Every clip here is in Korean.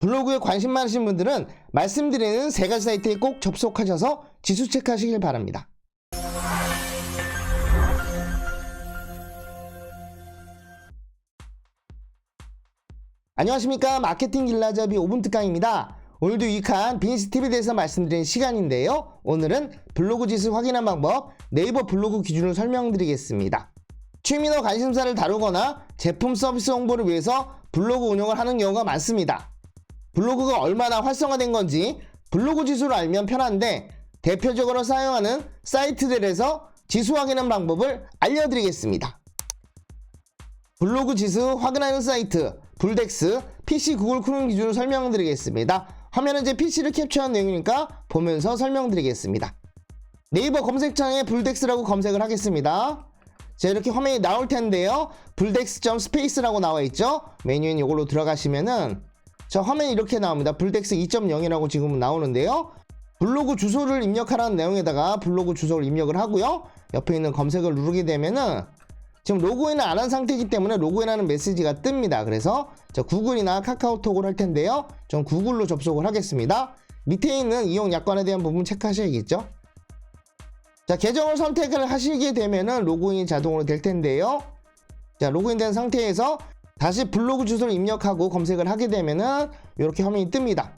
블로그에 관심 많으신 분들은 말씀드리는 세 가지 사이트에 꼭 접속하셔서 지수 체크하시길 바랍니다. 안녕하십니까 마케팅 길라잡이 5분 특강입니다. 오늘도 유익한 비즈니스 팁에 대해서 말씀드리는 시간인데요. 오늘은 블로그 지수 확인한 방법 네이버 블로그 기준을 설명드리겠습니다. 취미나 관심사를 다루거나 제품 서비스 홍보를 위해서 블로그 운영을 하는 경우가 많습니다. 블로그가 얼마나 활성화된 건지 블로그 지수를 알면 편한데 대표적으로 사용하는 사이트들에서 지수 확인하는 방법을 알려드리겠습니다. 블로그 지수 확인하는 사이트 불덱스 PC 구글 크롬 기준을 설명드리겠습니다. 화면은 제 PC를 캡처한 내용이니까 보면서 설명드리겠습니다. 네이버 검색창에 불덱스라고 검색을 하겠습니다. 자 이렇게 화면이 나올 텐데요. 불덱스.스페이스라고 나와 있죠. 메뉴인 이걸로 들어가시면은 자 화면이 이렇게 나옵니다. 불덱스 2.0이라고 지금 나오는데요. 블로그 주소를 입력하라는 내용에다가 블로그 주소를 입력을 하고요. 옆에 있는 검색을 누르게 되면은 지금 로그인을 안 한 상태이기 때문에 로그인하는 메시지가 뜹니다. 그래서 저 구글이나 카카오톡을 할 텐데요. 전 구글로 접속을 하겠습니다. 밑에 있는 이용 약관에 대한 부분 체크하셔야겠죠. 자, 계정을 선택을 하시게 되면은 로그인이 자동으로 될 텐데요. 자, 로그인된 상태에서 다시 블로그 주소를 입력하고 검색을 하게 되면은 이렇게 화면이 뜹니다.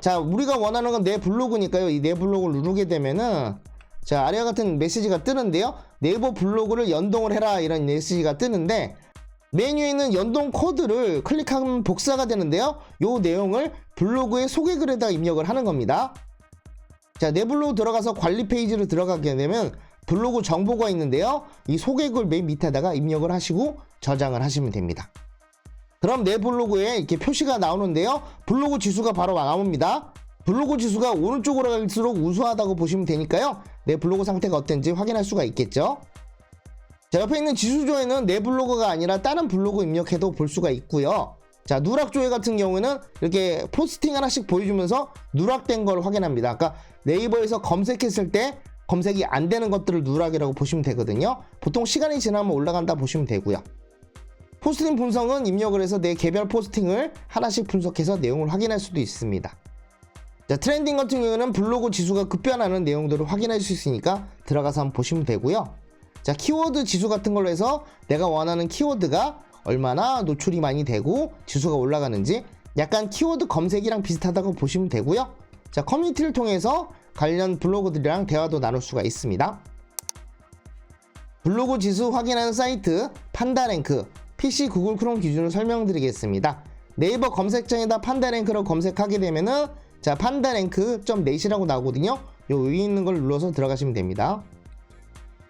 자, 우리가 원하는 건 내 블로그니까요. 이 내 블로그를 누르게 되면은 자, 아래와 같은 메시지가 뜨는데요. 네이버 블로그를 연동을 해라 이런 메시지가 뜨는데 메뉴에 있는 연동 코드를 클릭하면 복사가 되는데요. 요 내용을 블로그의 소개글에다 입력을 하는 겁니다. 자, 내 블로그 들어가서 관리 페이지로 들어가게 되면 블로그 정보가 있는데요. 이 소개글 맨 밑에다가 입력을 하시고 저장을 하시면 됩니다. 그럼 내 블로그에 이렇게 표시가 나오는데요. 블로그 지수가 바로 나옵니다. 블로그 지수가 오른쪽으로 갈수록 우수하다고 보시면 되니까요. 내 블로그 상태가 어떤지 확인할 수가 있겠죠. 자, 옆에 있는 지수조에는 내 블로그가 아니라 다른 블로그 입력해도 볼 수가 있고요. 자, 누락조회 같은 경우는 이렇게 포스팅 하나씩 보여주면서 누락된 걸 확인합니다. 아까 네이버에서 검색했을 때 검색이 안 되는 것들을 누락이라고 보시면 되거든요. 보통 시간이 지나면 올라간다 보시면 되고요. 포스팅 분석은 입력을 해서 내 개별 포스팅을 하나씩 분석해서 내용을 확인할 수도 있습니다. 자, 트렌딩 같은 경우는 블로그 지수가 급변하는 내용들을 확인할 수 있으니까 들어가서 한번 보시면 되고요. 자, 키워드 지수 같은 걸로 해서 내가 원하는 키워드가 얼마나 노출이 많이 되고 지수가 올라가는지 약간 키워드 검색이랑 비슷하다고 보시면 되고요. 자, 커뮤니티를 통해서 관련 블로그들이랑 대화도 나눌 수가 있습니다. 블로그 지수 확인하는 사이트 판다랭크 PC 구글 크롬 기준으로 설명드리겠습니다. 네이버 검색창에다 판다랭크로 검색하게 되면은 자 판다랭크.net이라고 나오거든요. 요 위에 있는 걸 눌러서 들어가시면 됩니다.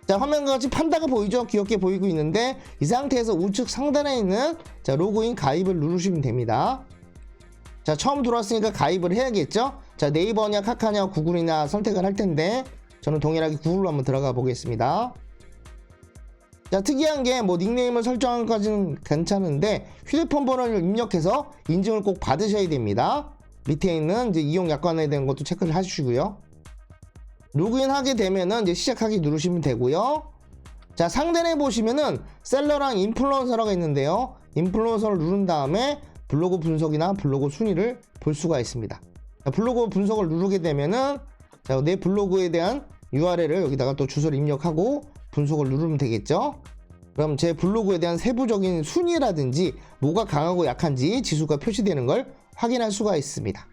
자 화면과 같이 판다가 보이죠? 귀엽게 보이고 있는데 이 상태에서 우측 상단에 있는 자 로그인 가입을 누르시면 됩니다. 자 처음 들어왔으니까 가입을 해야겠죠? 자 네이버냐 카카냐 구글이나 선택을 할 텐데 저는 동일하게 구글로 한번 들어가 보겠습니다. 자 특이한 게 뭐 닉네임을 설정한 것까지는 괜찮은데 휴대폰 번호를 입력해서 인증을 꼭 받으셔야 됩니다. 밑에 있는 이제 이용 약관에 대한 것도 체크를 하시고요. 로그인 하게 되면은 이제 시작하기 누르시면 되고요. 자 상단에 보시면은 셀러랑 인플루언서라고 있는데요. 인플루언서를 누른 다음에 블로그 분석이나 블로그 순위를 볼 수가 있습니다. 자, 블로그 분석을 누르게 되면은 자, 내 블로그에 대한 URL을 여기다가 또 주소를 입력하고 분석을 누르면 되겠죠. 그럼 제 블로그에 대한 세부적인 순위라든지 뭐가 강하고 약한지 지수가 표시되는 걸 확인할 수가 있습니다.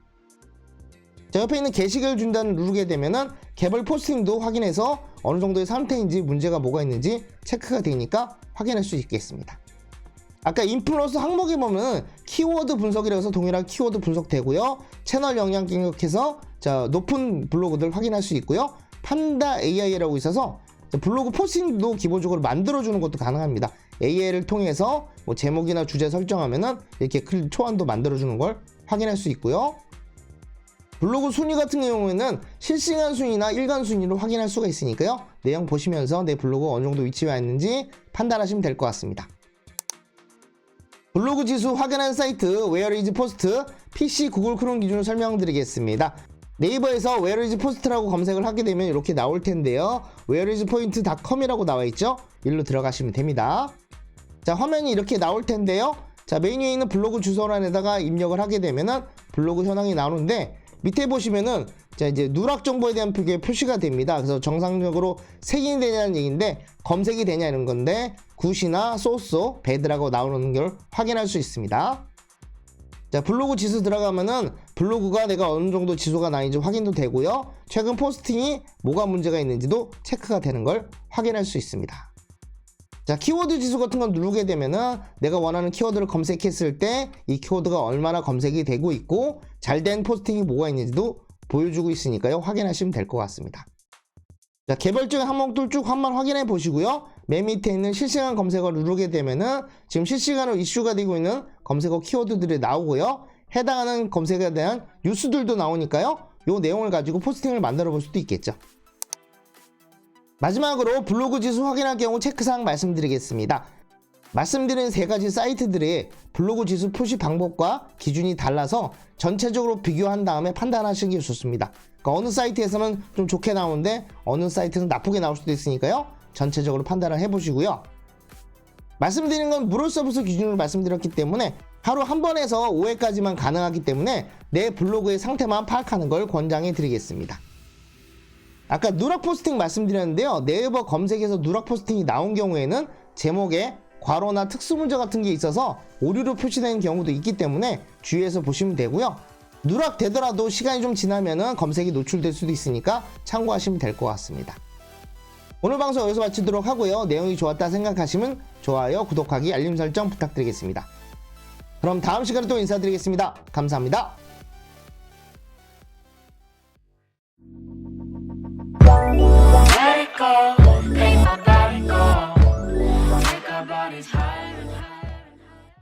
자, 옆에 있는 게시글 준다는 누르게 되면은 개별 포스팅도 확인해서 어느 정도의 상태인지 문제가 뭐가 있는지 체크가 되니까 확인할 수 있겠습니다. 아까 인플루언서 항목에 보면 키워드 분석이라고 해서 동일하게 키워드 분석되고요. 채널 영향 자, 높은 블로그들 확인할 수 있고요. 판다 AI라고 있어서 블로그 포스팅도 기본적으로 만들어주는 것도 가능합니다. AI를 통해서 뭐 제목이나 주제 설정하면은 이렇게 글 초안도 만들어주는 걸 확인할 수 있고요. 블로그 순위 같은 경우에는 실시간 순위나 일간 순위로 확인할 수가 있으니까요. 내용 보시면서 내 블로그 어느 정도 위치에 있는지 판단하시면 될 것 같습니다. 블로그 지수 확인한 사이트 웨어리즈 포스트 PC 구글 크롬 기준으로 설명드리겠습니다. 네이버에서 웨어리즈 포스트라고 검색을 하게 되면 이렇게 나올 텐데요. 웨어리즈포인트닷컴이라고 나와 있죠. 일로 들어가시면 됩니다. 자 화면이 이렇게 나올 텐데요. 자 메뉴에 있는 블로그 주소란에다가 입력을 하게 되면은 블로그 현황이 나오는데 밑에 보시면은 자 이제 누락 정보에 대한 표기가 표시가 됩니다. 그래서 정상적으로 색인이 되냐는 얘기인데 검색이 되냐 이런 건데 굿이나 소스, 배드라고 나오는 걸 확인할 수 있습니다. 자 블로그 지수 들어가면은 블로그가 내가 어느 정도 지수가 나는지 확인도 되고요. 최근 포스팅이 뭐가 문제가 있는지도 체크가 되는 걸 확인할 수 있습니다. 자 키워드 지수 같은 걸 누르게 되면은 내가 원하는 키워드를 검색했을 때 이 키워드가 얼마나 검색이 되고 있고 잘 된 포스팅이 뭐가 있는지도 보여주고 있으니까요 확인하시면 될 것 같습니다 자 개별적인 항목들 쭉 한번 확인해 보시고요 맨 밑에 있는 실시간 검색어 누르게 되면은 지금 실시간으로 이슈가 되고 있는 검색어 키워드들이 나오고요 해당하는 검색에 대한 뉴스들도 나오니까요 요 내용을 가지고 포스팅을 만들어 볼 수도 있겠죠 마지막으로 블로그 지수 확인할 경우 체크사항 말씀드리겠습니다. 말씀드린 세 가지 사이트들의 블로그 지수 표시 방법과 기준이 달라서 전체적으로 비교한 다음에 판단하시기 좋습니다. 그러니까 어느 사이트에서는 좀 좋게 나오는데 어느 사이트는 나쁘게 나올 수도 있으니까요. 전체적으로 판단을 해보시고요. 말씀드린 건 무료 서비스 기준으로 말씀드렸기 때문에 하루 한 번에서 5회까지만 가능하기 때문에 내 블로그의 상태만 파악하는 걸 권장해 드리겠습니다. 아까 누락 포스팅 말씀드렸는데요. 네이버 검색에서 누락 포스팅이 나온 경우에는 제목에 괄호나 특수 문제 같은 게 있어서 오류로 표시되는 경우도 있기 때문에 주의해서 보시면 되고요. 누락되더라도 시간이 좀 지나면은 검색이 노출될 수도 있으니까 참고하시면 될 것 같습니다. 오늘 방송 여기서 마치도록 하고요. 내용이 좋았다 생각하시면 좋아요, 구독하기, 알림 설정 부탁드리겠습니다. 그럼 다음 시간에 또 인사드리겠습니다. 감사합니다. Let it go.